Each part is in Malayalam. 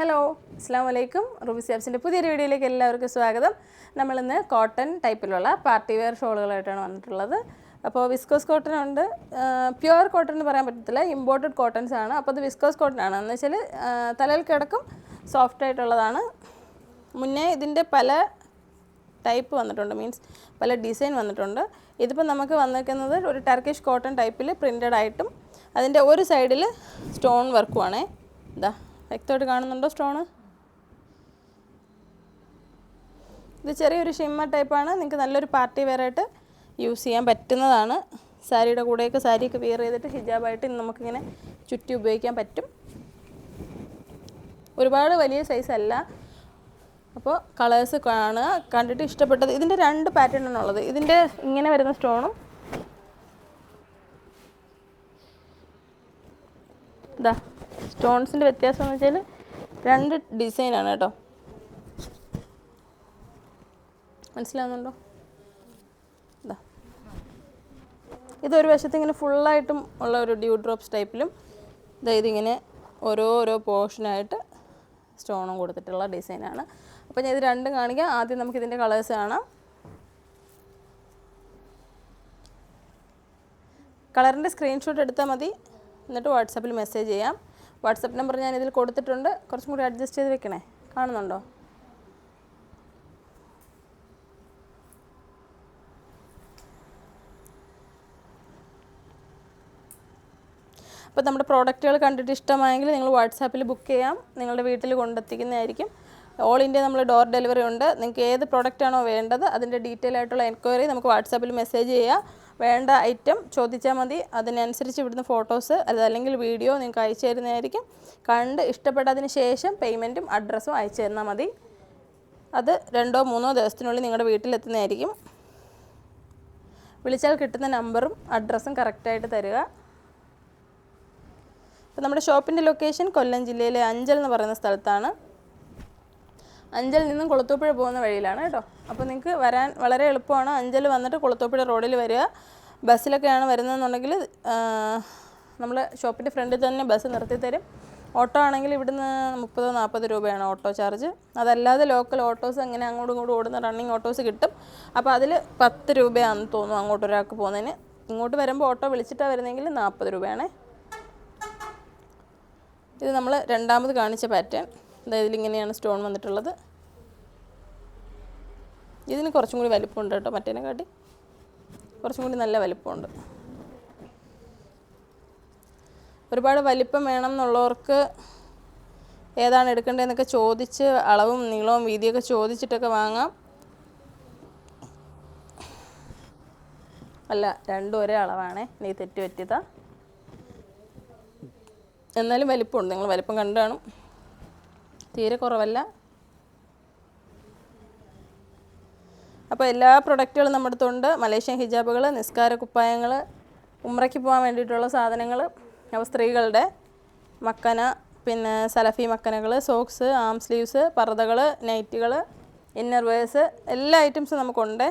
ഹലോ അസ്സാം വലൈക്കും റുബി സാബ്സിന്റെ പുതിയൊരു വീഡിയോയിലേക്ക് എല്ലാവർക്കും സ്വാഗതം. നമ്മളിന്ന് കോട്ടൺ ടൈപ്പിലുള്ള പാർട്ടി വെയർ ഷോളുകളായിട്ടാണ് വന്നിട്ടുള്ളത്. അപ്പോൾ വിസ്കോസ് കോട്ടൺ ഉണ്ട്. പ്യുവർ കോട്ടൺ എന്ന് പറയാൻ പറ്റത്തില്ല. ഇമ്പോർട്ടഡ് കോട്ടൺസ് ആണ്. അപ്പോൾ അത് വിസ്കോസ് കോട്ടൺ ആണ്. എന്ന് വെച്ചാൽ തലയിൽ കിടക്കും സോഫ്റ്റ് ആയിട്ടുള്ളതാണ്. മുന്നേ ഇതിന്റെ പല ടൈപ്പ് വന്നിട്ടുണ്ട്. മീൻസ് പല ഡിസൈൻ വന്നിട്ടുണ്ട്. ഇതിപ്പോൾ നമുക്ക് വന്നിരിക്കുന്നത് ഒരു ടർക്കിഷ് കോട്ടൺ ടൈപ്പിൽ പ്രിന്റഡ് ആയിട്ടും അതിന്റെ ഒരു സൈഡിൽ സ്റ്റോൺ വർക്കുമാണേ ഇതാ വ്യക്തമായിട്ട് കാണുന്നുണ്ടോ സ്റ്റോണ്? ഇത് ചെറിയൊരു ഷിമ്മ ടൈപ്പാണ്. നിങ്ങൾക്ക് നല്ലൊരു പാർട്ടി വെയർ ആയിട്ട് യൂസ് ചെയ്യാൻ പറ്റുന്നതാണ്. സാരിയുടെ കൂടെയൊക്കെ സാരിയൊക്കെ വെയർ ചെയ്തിട്ട് ഹിജാബായിട്ട് ഇന്ന് നമുക്കിങ്ങനെ ചുറ്റി ഉപയോഗിക്കാൻ പറ്റും. ഒരുപാട് വലിയ സൈസ് അല്ല. അപ്പോൾ കളേഴ്സ് കാണുക. കണ്ടിട്ട് ഇഷ്ടപ്പെട്ടത് ഇതിന്റെ രണ്ട് പാറ്റേൺ ഉള്ളത്. ഇതിന്റെ ഇങ്ങനെ വരുന്ന സ്റ്റോണും ഇതാ. സ്റ്റോൺസിന്റെ വ്യത്യാസം എന്ന് വെച്ചാൽ രണ്ട് ഡിസൈനാണ് കേട്ടോ. മനസ്സിലാവുന്നുണ്ടോ? ഇതാ ഇതൊരു വശത്ത് ഇങ്ങനെ ഫുള്ളായിട്ടും ഉള്ള ഒരു ഡ്യൂ ഡ്രോപ്സ് ടൈപ്പിലും ഇതാ ഇതിങ്ങനെ ഓരോ ഓരോ പോർഷനായിട്ട് സ്റ്റോണും കൊടുത്തിട്ടുള്ള ഡിസൈനാണ് അപ്പോൾ ഞാൻ ഇത് രണ്ടും കാണിക്കാം. ആദ്യം നമുക്ക് ഇതിന്റെ കളേഴ്സ് കാണാം. കളറിന്റെ സ്ക്രീൻഷോട്ട് എടുത്താൽ മതി. എന്നിട്ട് വാട്സാപ്പിൽ മെസ്സേജ് ചെയ്യാം. വാട്സപ്പ് നമ്പർ ഞാൻ ഇതിൽ കൊടുത്തിട്ടുണ്ട്. കുറച്ചും കൂടി അഡ്ജസ്റ്റ് ചെയ്ത് വെക്കണേ. കാണുന്നുണ്ടോ? അപ്പോൾ നമ്മുടെ പ്രോഡക്റ്റുകൾ കണ്ടിട്ട് ഇഷ്ടമായെങ്കിൽ നിങ്ങൾ വാട്സാപ്പിൽ ബുക്ക് ചെയ്യാം. നിങ്ങളുടെ വീട്ടിൽ കൊണ്ടെത്തിക്കുന്നതായിരിക്കും. ഓൾ ഇന്ത്യ നമ്മൾ ഡോർ ഡെലിവറി ഉണ്ട്. നിങ്ങൾക്ക് ഏത് പ്രോഡക്റ്റാണോ വേണ്ടത് അതിന്റെ ഡീറ്റെയിൽ ആയിട്ടുള്ള എൻക്വയറി നമുക്ക് വാട്സാപ്പിൽ മെസ്സേജ് ചെയ്യാം. വേണ്ട ഐറ്റം ചോദിച്ചാൽ മതി. അതിനനുസരിച്ച് ഇവിടുന്ന് ഫോട്ടോസ് അതല്ലെങ്കിൽ വീഡിയോ നിങ്ങൾക്ക് അയച്ചു തരുന്നതായിരിക്കും. കണ്ട് ഇഷ്ടപ്പെട്ടതിന് ശേഷം പേയ്മെന്റും അഡ്രസ്സും അയച്ചു തന്നാൽ മതി. അത് രണ്ടോ മൂന്നോ ദിവസത്തിനുള്ളിൽ നിങ്ങളുടെ വീട്ടിലെത്തുന്നതായിരിക്കും. വിളിച്ചാൽ കിട്ടുന്ന നമ്പറും അഡ്രസ്സും കറക്റ്റായിട്ട് തരിക. അപ്പോൾ നമ്മുടെ ഷോപ്പിന്റെ ലൊക്കേഷൻ കൊല്ലം ജില്ലയിലെ അഞ്ചൽ എന്ന് പറയുന്ന സ്ഥലത്താണ്. അഞ്ചൽ നിന്നും കുളത്തൂപ്പുഴ പോകുന്ന വഴിയിലാണ് കേട്ടോ. അപ്പോൾ നിങ്ങൾക്ക് വരാൻ വളരെ എളുപ്പമാണ്. അഞ്ചൽ വന്നിട്ട് കുളത്തൂപ്പുഴ റോഡിൽ വരിക. ബസ്സിലൊക്കെയാണ് വരുന്നതെന്നുണ്ടെങ്കിൽ നമ്മൾ ഷോപ്പിന്റെ ഫ്രണ്ടിൽ തന്നെ ബസ് നിർത്തി തരും. ഓട്ടോ ആണെങ്കിൽ ഇവിടുന്ന് മുപ്പതോ നാൽപ്പത് രൂപയാണ് ഓട്ടോ ചാർജ്. അതല്ലാതെ ലോക്കൽ ഓട്ടോസ് അങ്ങനെ അങ്ങോട്ടും ഇങ്ങോട്ടും ഓടുന്ന റണ്ണിങ് ഓട്ടോസ് കിട്ടും. അപ്പോൾ അതിൽ പത്ത് രൂപയാണെന്ന് തോന്നുന്നു അങ്ങോട്ട് ഒരാൾക്ക് പോകുന്നതിന്. ഇങ്ങോട്ട് വരുമ്പോൾ ഓട്ടോ വിളിച്ചിട്ടാണ് വരുന്നതെങ്കിൽ നാൽപ്പത് രൂപയാണ്. ഇത് നമ്മൾ രണ്ടാമത് കാണിച്ച പാറ്റേൺ. അതായത് ഇതിലിങ്ങനെയാണ് സ്റ്റോൺ വന്നിട്ടുള്ളത്. ഇതിന് കുറച്ചും കൂടി വലിപ്പമുണ്ട് കേട്ടോ മറ്റേനെ കാട്ടി കുറച്ചും കൂടി നല്ല വലിപ്പമുണ്ട്. ഒരുപാട് വലിപ്പം വേണം എന്നുള്ളവർക്ക് ഏതാണ് എടുക്കേണ്ടതെന്നൊക്കെ ചോദിച്ച് അളവും നീളവും വീതിയൊക്കെ ചോദിച്ചിട്ടൊക്കെ വാങ്ങാം. അല്ല രണ്ടും ഒരേ അളവാണേ. നീ തെറ്റ് പറ്റിയതാ. എന്നാലും വലിപ്പമുണ്ട്. നിങ്ങൾ വലിപ്പം കണ്ടു കാണും. തീരെ കുറവല്ല. അപ്പോൾ എല്ലാ പ്രൊഡക്റ്റുകളും നമ്മുടെ അടുത്തുണ്ട്. മലേഷ്യൻ ഹിജാബുകൾ നിസ്കാര കുപ്പായങ്ങൾ ഉമ്രയ്ക്ക് പോകാൻ വേണ്ടിയിട്ടുള്ള സാധനങ്ങൾ അപ്പോൾ സ്ത്രീകളുടെ മക്കന പിന്നെ സലഫി മക്കനകൾ സോക്സ് ആം സ്ലീവ്സ് പർദ്ദകൾ നൈറ്റുകൾ ഇന്നർ വെയർസ് എല്ലാ ഐറ്റംസും നമുക്കുണ്ട്.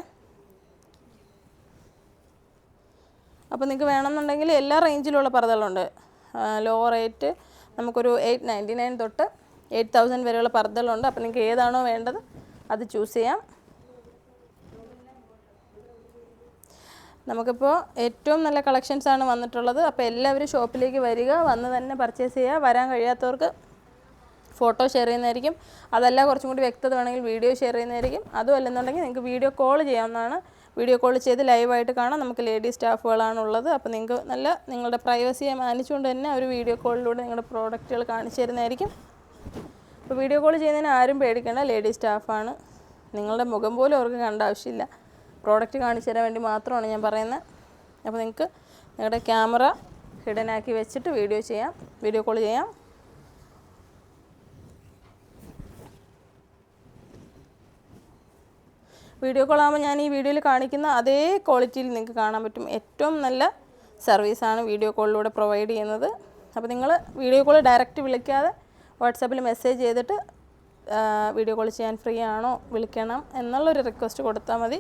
അപ്പോൾ നിങ്ങൾക്ക് വേണമെന്നുണ്ടെങ്കിൽ എല്ലാ റേഞ്ചിലുള്ള പർദ്ദകളുണ്ട്. ലോ റേറ്റ് നമുക്കൊരു എയ്റ്റ് നയന്റി നയൻ തൊട്ട് എയ്റ്റ് തൗസൻഡ് വരെയുള്ള പർദ്ദകളുണ്ട്. അപ്പോൾ നിങ്ങൾക്ക് ഏതാണോ വേണ്ടത് അത് ചൂസ് ചെയ്യാം. നമുക്കിപ്പോൾ ഏറ്റവും നല്ല കളക്ഷൻസ് ആണ് വന്നിട്ടുള്ളത്. അപ്പോൾ എല്ലാവരും ഷോപ്പിലേക്ക് വരിക. വന്ന് തന്നെ പർച്ചേസ് ചെയ്യുക. വരാൻ കഴിയാത്തവർക്ക് ഫോട്ടോ ഷെയർ ചെയ്യുന്നതായിരിക്കും. അതല്ല കുറച്ചും കൂടി വ്യക്തത വേണമെങ്കിൽ വീഡിയോ ഷെയർ ചെയ്യുന്നതായിരിക്കും. അതും അല്ലെന്നുണ്ടെങ്കിൽ നിങ്ങൾക്ക് വീഡിയോ കോൾ ചെയ്യാവുന്നതാണ്. വീഡിയോ കോൾ ചെയ്ത് ലൈവായിട്ട് കാണാം. നമുക്ക് ലേഡി സ്റ്റാഫുകളാണ് ഉള്ളത്. അപ്പോൾ നിങ്ങൾക്ക് നല്ല നിങ്ങളുടെ പ്രൈവസിയെ മാനിച്ചുകൊണ്ട് തന്നെ ഒരു വീഡിയോ കോളിലൂടെ നിങ്ങളുടെ പ്രോഡക്റ്റുകൾ കാണിച്ചു തരുന്നതായിരിക്കും. അപ്പോൾ വീഡിയോ കോൾ ചെയ്യുന്നതിന് ആരും പേടിക്കേണ്ട ലേഡി സ്റ്റാഫാണ് നിങ്ങളുടെ മുഖം പോലും അവർക്ക് കണ്ട ആവശ്യമില്ല. പ്രോഡക്റ്റ് കാണിച്ചു തരാൻ വേണ്ടി മാത്രമാണ് ഞാൻ പറയുന്നത്. അപ്പോൾ നിങ്ങൾക്ക് നിങ്ങളുടെ ക്യാമറ ഹിഡൻ ആക്കി വെച്ചിട്ട് വീഡിയോ ചെയ്യാം. വീഡിയോ കോൾ ചെയ്യാം. വീഡിയോ കോൾ ആകുമ്പോൾ ഞാൻ ഈ വീഡിയോയിൽ കാണിക്കുന്ന അതേ ക്വാളിറ്റിയിൽ നിങ്ങൾക്ക് കാണാൻ പറ്റും. ഏറ്റവും നല്ല സർവീസാണ് വീഡിയോ കോളിലൂടെ പ്രൊവൈഡ് ചെയ്യുന്നത്. അപ്പോൾ നിങ്ങൾ വീഡിയോ കോൾ ഡയറക്റ്റ് വിളിക്കാതെ വാട്സാപ്പിൽ മെസ്സേജ് ചെയ്തിട്ട് വീഡിയോ കോൾ ചെയ്യാൻ ഫ്രീ ആണോ വിളിക്കണം എന്നുള്ളൊരു റിക്വസ്റ്റ് കൊടുത്താൽ മതി.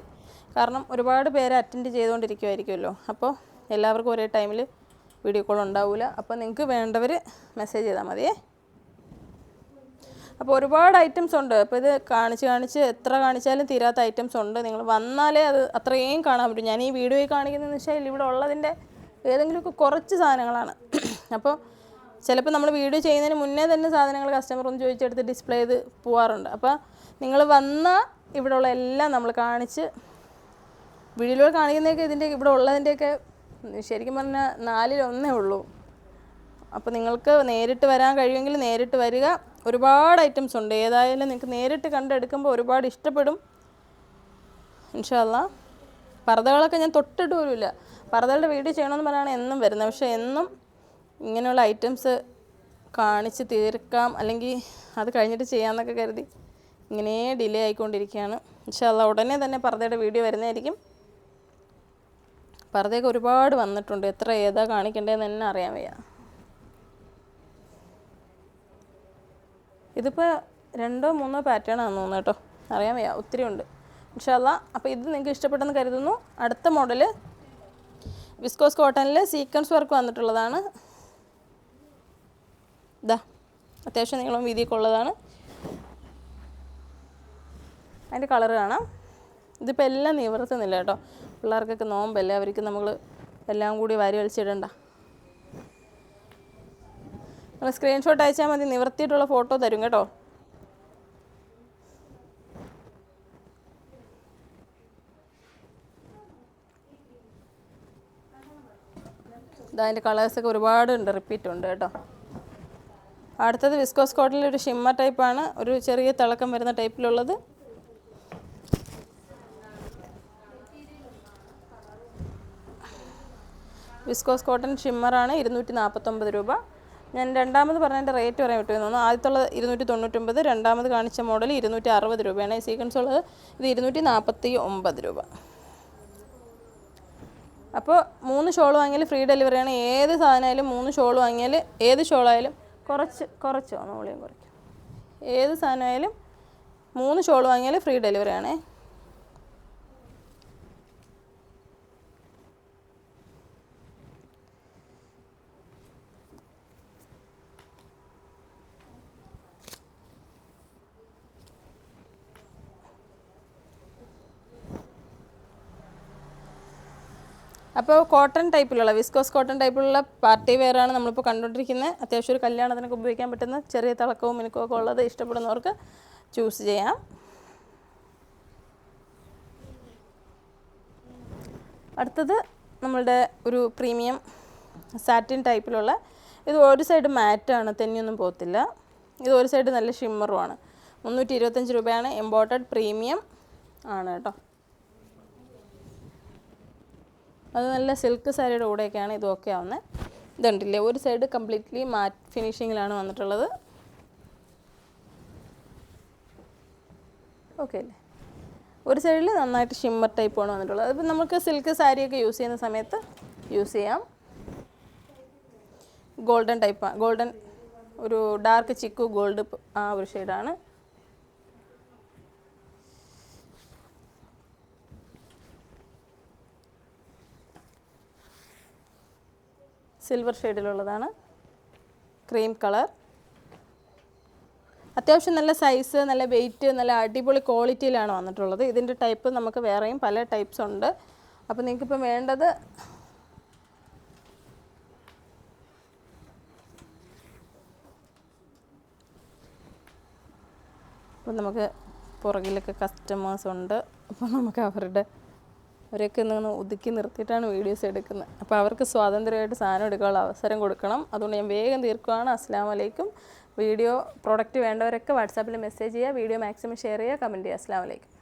കാരണം ഒരുപാട് പേര് അറ്റൻഡ് ചെയ്തുകൊണ്ടിരിക്കുമായിരിക്കുമല്ലോ അപ്പോൾ എല്ലാവർക്കും ഒരേ ടൈമിൽ വീഡിയോ കോൾ ഉണ്ടാവില്ല അപ്പോൾ നിങ്ങൾക്ക് വേണ്ടവർ മെസ്സേജ് ചെയ്താൽ മതിയേ അപ്പോൾ ഒരുപാട് ഐറ്റംസ് ഉണ്ട്. അപ്പോൾ ഇത് കാണിച്ച് കാണിച്ച് എത്ര കാണിച്ചാലും തീരാത്ത ഐറ്റംസ് ഉണ്ട്. നിങ്ങൾ വന്നാലേ അത് അത്രയും കാണാൻ പറ്റും. ഞാൻ ഈ വീഡിയോയിൽ കാണിക്കുന്നതെന്ന് വെച്ചാൽ ഇവിടെ ഉള്ളതിന്റെ ഏതെങ്കിലുമൊക്കെ കുറച്ച് സാധനങ്ങളാണ്. അപ്പോൾ ചിലപ്പോൾ നമ്മൾ വീഡിയോ ചെയ്യുന്നതിന് മുന്നേ തന്നെ സാധനങ്ങൾ കസ്റ്റമർ ഒന്ന് ചോദിച്ചെടുത്ത് ഡിസ്പ്ലേ ചെയ്ത് പോവാറുണ്ട്. അപ്പോൾ നിങ്ങൾ വന്നാൽ ഇവിടെ ഉള്ള എല്ലാം നമ്മൾ കാണിച്ച് വീഡിയോയിൽ കാണിക്കുന്നതൊക്കെ ഇതിന്റെ ഇവിടെ ഉള്ളതിന്റെയൊക്കെ ശരിക്കും പറഞ്ഞാൽ നാലിൽ ഒന്നേ ഉള്ളൂ. അപ്പോൾ നിങ്ങൾക്ക് നേരിട്ട് വരാൻ കഴിയുമെങ്കിൽ നേരിട്ട് വരിക. ഒരുപാട് ഐറ്റംസ് ഉണ്ട്. ഏതായാലും നിങ്ങൾക്ക് നേരിട്ട് കണ്ടെടുക്കുമ്പോൾ ഒരുപാട് ഇഷ്ടപ്പെടും. ഇൻഷല്ല പർദ്ദകളൊക്കെ ഞാൻ തൊട്ടിട്ട് പോലുമില്ല. പർദ്ദകളുടെ വീഡിയോ ചെയ്യണമെന്ന് പറഞ്ഞാണ് എന്നും വരുന്നത്. പക്ഷേ എന്നും ഇങ്ങനെയുള്ള ഐറ്റംസ് കാണിച്ച് തീർക്കാം അല്ലെങ്കിൽ അത് കഴിഞ്ഞിട്ട് ചെയ്യാമെന്നൊക്കെ കരുതി ഇങ്ങനെ ഡിലേ ആയിക്കൊണ്ടിരിക്കുകയാണ്. ഇൻഷാല്ല ഉടനെ തന്നെ പർദ്ദയുടെ വീഡിയോ വരുന്നതായിരിക്കും. പർദ്ദയൊക്കെ ഒരുപാട് വന്നിട്ടുണ്ട്. എത്ര ഏതാ കാണിക്കേണ്ടതെന്ന് തന്നെ അറിയാൻ വയ്യ. ഇതിപ്പോൾ രണ്ടോ മൂന്നോ പാറ്റേൺ ആണെന്ന് തോന്നുന്നു കേട്ടോ. അറിയാൻ വയ്യ. ഒത്തിരി ഉണ്ട്. ഇൻഷാല്ല അപ്പോൾ ഇത് നിങ്ങൾക്ക് ഇഷ്ടപ്പെട്ടെന്ന് കരുതുന്നു. അടുത്ത മോഡൽ വിസ്കോസ് കോട്ടണിൽ സീക്വൻസ് വർക്ക് വന്നിട്ടുള്ളതാണ്. ഇതാ അത്യാവശ്യം നീളം വീതിയൊക്കെ ഉള്ളതാണ്. അതിന്റെ കളർ കാണാം. ഇതിപ്പോൾ എല്ലാം നിവർത്തുന്നില്ല കേട്ടോ. പിള്ളേർക്കൊക്കെ നോമ്പല്ലേ അവർക്ക് നമ്മൾ എല്ലാം കൂടി വാരി വലിച്ചിടണ്ട. നിങ്ങൾ സ്ക്രീൻഷോട്ട് അയച്ചാൽ മതി നിവർത്തിയിട്ടുള്ള ഫോട്ടോ തരും കേട്ടോ. ഇതാ അതിന്റെ കളേഴ്സൊക്കെ ഒരുപാടുണ്ട് റിപ്പീറ്റ് ഉണ്ട് കേട്ടോ. അടുത്തത് വിസ്കോസ് കോട്ടണിൽ ഒരു ഷിമ്മർ ടൈപ്പാണ് ഒരു ചെറിയ തിളക്കം വരുന്ന ടൈപ്പിലുള്ളത് വിസ്കോസ് കോട്ടൺ ഷിമ്മറാണ് ഇരുന്നൂറ്റി നാൽപ്പത്തൊമ്പത് രൂപ. ഞാൻ രണ്ടാമത് പറഞ്ഞതിന്റെ റേറ്റ് പറയാൻ വിട്ടു തോന്നുന്നു. ആദ്യത്തുള്ള ഇരുന്നൂറ്റി തൊണ്ണൂറ്റൊമ്പത് രണ്ടാമത് കാണിച്ച മോഡൽ ഇരുന്നൂറ്റി അറുപത് രൂപയാണ്. ഈ സീക്വൻസ് ഉള്ളത് ഇത് ഇരുന്നൂറ്റി നാൽപ്പത്തി ഒമ്പത് രൂപ. അപ്പോൾ മൂന്ന് ഷോൾ വാങ്ങിയാൽ ഫ്രീ ഡെലിവറിയാണ് ഏത് സാധനമായാലും മൂന്ന് ഷോൾ വാങ്ങിയാൽ ഏത് ഷോളായാലും കുറച്ച് കുറച്ചോ വോളിയം കുറയ്ക്കും. ഏത് സാധനമായാലും മൂന്ന് ഷോൾ വാങ്ങിയാൽ ഫ്രീ ഡെലിവറി ആണേ. അപ്പോൾ കോട്ടൺ ടൈപ്പിലുള്ള വിസ്കോസ് കോട്ടൺ ടൈപ്പിലുള്ള പാർട്ടി വെയറാണ് നമ്മളിപ്പോൾ കണ്ടുകൊണ്ടിരിക്കുന്നത്. അത്യാവശ്യം ഒരു കല്യാണത്തിനൊക്കെ ഉപയോഗിക്കാൻ പറ്റുന്ന ചെറിയ തിളക്കവും മിനുക്കവും ഒക്കെ ഉള്ളത് ഇഷ്ടപ്പെടുന്നവർക്ക് ചൂസ് ചെയ്യാം. അടുത്തത് നമ്മളുടെ ഒരു പ്രീമിയം സാറ്റിൻ ടൈപ്പിലുള്ള ഇത് ഒരു സൈഡ് മാറ്റാണ് തെന്നിയൊന്നും പോകത്തില്ല. ഇത് ഒരു സൈഡ് നല്ല ഷിമ്മറുമാണ് മുന്നൂറ്റി ഇരുപത്തഞ്ച് രൂപയാണ് എംബോർട്ടഡ് പ്രീമിയം ആണ് കേട്ടോ. അത് നല്ല സിൽക്ക് സാരിയുടെ കൂടെയൊക്കെയാണ് ഇതൊക്കെ ആവുന്നത് ഇതുണ്ടല്ലേ ഒരു സൈഡ് കംപ്ലീറ്റ്ലി മാറ്റ് ഫിനിഷിങ്ങിലാണ് വന്നിട്ടുള്ളത്. ഓക്കെ അല്ലേ? ഒരു സൈഡിൽ നന്നായിട്ട് ഷിമ്മർ ടൈപ്പാണ് വന്നിട്ടുള്ളത്. അതിപ്പോൾ നമുക്ക് സിൽക്ക് സാരിയൊക്കെ യൂസ് ചെയ്യുന്ന സമയത്ത് യൂസ് ചെയ്യാം. ഗോൾഡൻ ടൈപ്പാണ് ഗോൾഡൻ ഒരു ഡാർക്ക് ചിക്കു ഗോൾഡ് ആ ഒരു ഷെയ്ഡാണ് സിൽവർ ഷെയ്ഡിലുള്ളതാണ്. Cream colour. അത്യാവശ്യം നല്ല സൈസ് നല്ല വെയിറ്റ് നല്ല അടിപൊളി ക്വാളിറ്റിയിലാണ് വന്നിട്ടുള്ളത്. ഇതിന്റെ ടൈപ്പ് നമുക്ക് വേറെയും പല ടൈപ്സ് ഉണ്ട്. അപ്പോൾ നിങ്ങൾക്കിപ്പോൾ വേണ്ടത് അപ്പോൾ നമുക്ക് പുറകിലൊക്കെ കസ്റ്റമേഴ്സ് ഉണ്ട്. അപ്പോൾ നമുക്ക് അവരുടെ അവരെയൊക്കെ ഒന്ന് ഒതുക്കി നിർത്തിയിട്ടാണ് വീഡിയോസ് എടുക്കുന്നത്. അപ്പോൾ അവർക്ക് സ്വാതന്ത്ര്യമായിട്ട് സാധനം എടുക്കാനുള്ള അവസരം കൊടുക്കണം. അതുകൊണ്ട് ഞാൻ വേഗം തീർക്കുകയാണ് അസ്സാം വലൈക്കും വീഡിയോ പ്രോഡക്റ്റ് വേണ്ടവരൊക്കെ വാട്സാപ്പിൽ മെസ്സേജ് ചെയ്യുക. വീഡിയോ മാക്സിമം ഷെയർ ചെയ്യുക. കമന്റ് ചെയ്യുക. അസ്സാം വലൈക്കും